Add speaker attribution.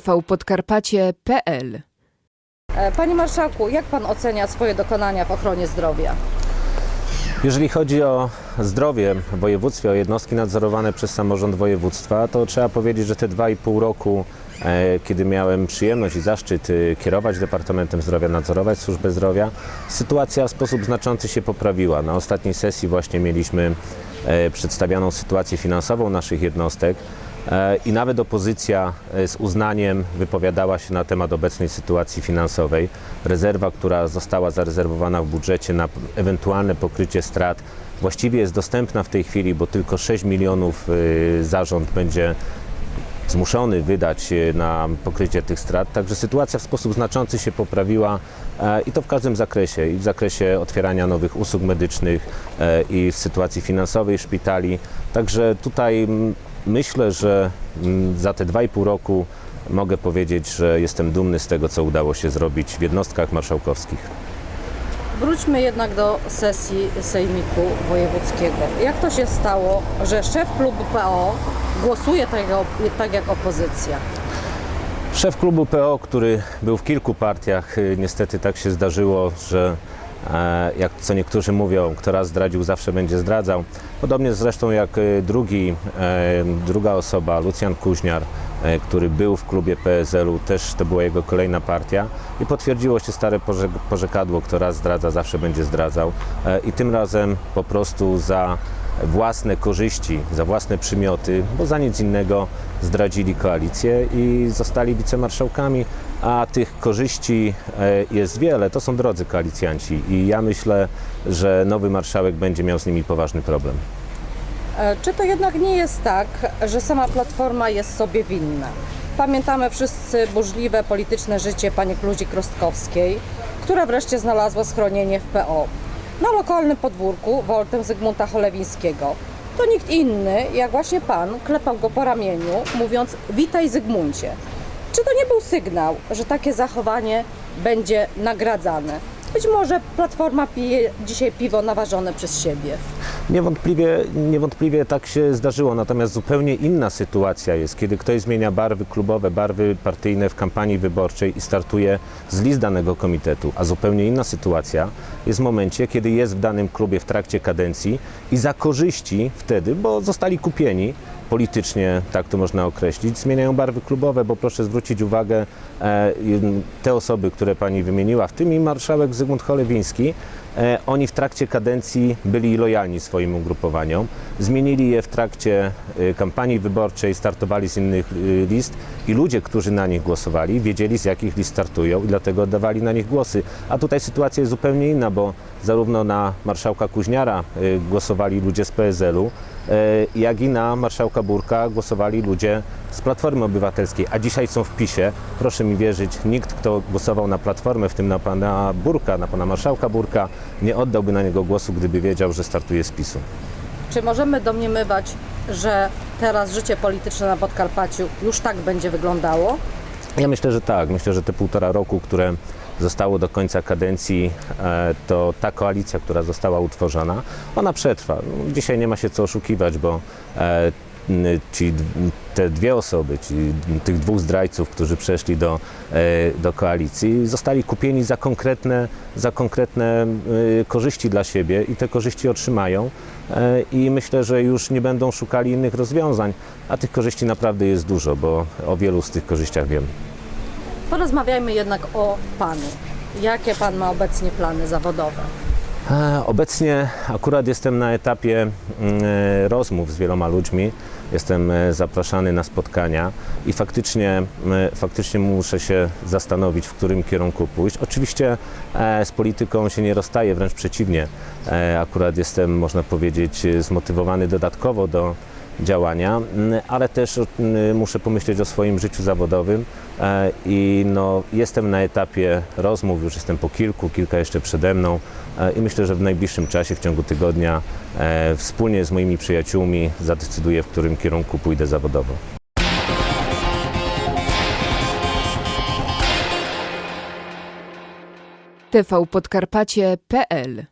Speaker 1: tvpodkarpacie.pl
Speaker 2: E, Panie Marszałku, jak Pan ocenia swoje dokonania w ochronie zdrowia?
Speaker 3: Jeżeli chodzi o zdrowie w województwie, o jednostki nadzorowane przez samorząd województwa, to trzeba powiedzieć, że te dwa i pół roku, e, kiedy miałem przyjemność i zaszczyt e, kierować Departamentem Zdrowia, nadzorować służbę zdrowia, sytuacja w sposób znaczący się poprawiła. Na ostatniej sesji właśnie mieliśmy przedstawioną sytuację finansową naszych jednostek. E, I nawet opozycja e, z uznaniem wypowiadała się na temat obecnej sytuacji finansowej. Rezerwa, która została zarezerwowana w budżecie na ewentualne pokrycie strat, właściwie jest dostępna w tej chwili, bo tylko 6 milionów e, zarząd będzie zmuszony wydać na pokrycie tych strat. Także sytuacja w sposób znaczący się poprawiła i to w każdym zakresie. I w zakresie otwierania nowych usług medycznych i w sytuacji finansowej szpitali. Także tutaj myślę, że mm, za te dwa i pół roku mogę powiedzieć, że jestem dumny z tego, co udało się zrobić w jednostkach marszałkowskich.
Speaker 2: Wróćmy jednak do sesji Sejmiku Wojewódzkiego. Jak to się stało, że szef klubu PO głosuje tak jak, tak jak opozycja?
Speaker 3: Szef klubu PO, który był w kilku partiach, y, niestety tak się zdarzyło, że jak co niektórzy mówią, kto raz zdradził, zawsze będzie zdradzał. Podobnie zresztą jak y, drugi, e, druga osoba, Lucjan Kuźniar, e, który był w klubie PSL-u, też to była jego kolejna partia i potwierdziło się stare porze- porzekadło, kto raz zdradza, zawsze będzie zdradzał. E, I tym razem po prostu za własne korzyści, za własne przymioty, bo za nic innego zdradzili koalicję i zostali wicemarszałkami, a tych korzyści e, jest wiele. To są drodzy koalicjanci i ja myślę, że nowy marszałek będzie miał z nimi poważny problem.
Speaker 2: E, Czy to jednak nie jest tak, że sama Platforma jest sobie winna? Pamiętamy wszyscy burzliwe polityczne życie pani Kluzi Krostkowskiej, która wreszcie znalazła schronienie w PO. Na lokalnym podwórku woltem Zygmunta Cholewińskiego. To nikt inny, jak właśnie pan, klepał go po ramieniu, mówiąc witaj Zygmuncie. Czy to nie był sygnał, że takie zachowanie będzie nagradzane? Być może Platforma pije dzisiaj piwo naważone przez siebie.
Speaker 3: Niewątpliwie, niewątpliwie tak się zdarzyło, natomiast zupełnie inna sytuacja jest, kiedy ktoś zmienia barwy klubowe, barwy partyjne w kampanii wyborczej i startuje z list danego komitetu, a zupełnie inna sytuacja jest w momencie, kiedy jest w danym klubie w trakcie kadencji i za korzyści wtedy, bo zostali kupieni, politycznie, tak to można określić, zmieniają barwy klubowe, bo proszę zwrócić uwagę, e, te osoby, które pani wymieniła, w tym i marszałek Zygmunt Cholewiński, e, oni w trakcie kadencji byli lojalni swoim ugrupowaniom, zmienili je w trakcie e, kampanii wyborczej, startowali z innych list i ludzie, którzy na nich głosowali, wiedzieli z jakich list startują i dlatego oddawali na nich głosy. A tutaj sytuacja jest zupełnie inna, bo zarówno na marszałka Kuźniara e, głosowali ludzie z PSL-u, e, jak i na marszałka Burka głosowali ludzie z Platformy Obywatelskiej, a dzisiaj są w PiSie. Proszę mi wierzyć, nikt, kto głosował na Platformę, w tym na pana Burka, na pana marszałka Burka, nie oddałby na niego głosu, gdyby wiedział, że startuje z PiSu.
Speaker 2: Czy możemy domniemywać, że teraz życie polityczne na Podkarpaciu już tak będzie wyglądało?
Speaker 3: Ja myślę, że tak. Myślę, że te półtora roku, które zostało do końca kadencji, e, to ta koalicja, która została utworzona, ona przetrwa. Dzisiaj nie ma się co oszukiwać, bo e, ci, d- te dwie osoby, ci, tych dwóch zdrajców, którzy przeszli do, e, do koalicji, zostali kupieni za konkretne, za konkretne e, korzyści dla siebie i te korzyści otrzymają. E, I myślę, że już nie będą szukali innych rozwiązań, a tych korzyści naprawdę jest dużo, bo o wielu z tych korzyściach wiem.
Speaker 2: Porozmawiajmy jednak o Panu. Jakie Pan ma obecnie plany zawodowe?
Speaker 3: E, Obecnie akurat jestem na etapie mm, e, rozmów z wieloma ludźmi. Jestem e, zapraszany na spotkania i faktycznie, m, faktycznie muszę się zastanowić, w którym kierunku pójść. Oczywiście e, z polityką się nie rozstaję, wręcz przeciwnie. E, Akurat jestem, można powiedzieć, e, zmotywowany dodatkowo do działania, m, ale też muszę pomyśleć o swoim życiu zawodowym e, i no, jestem na etapie rozmów, już jestem po kilku, kilka jeszcze przede mną e, i myślę, że w najbliższym czasie, w ciągu tygodnia, e, wspólnie z moimi przyjaciółmi zadecyduję, w którym kierunku pójdę zawodowo.
Speaker 1: tvpodkarpacie.pl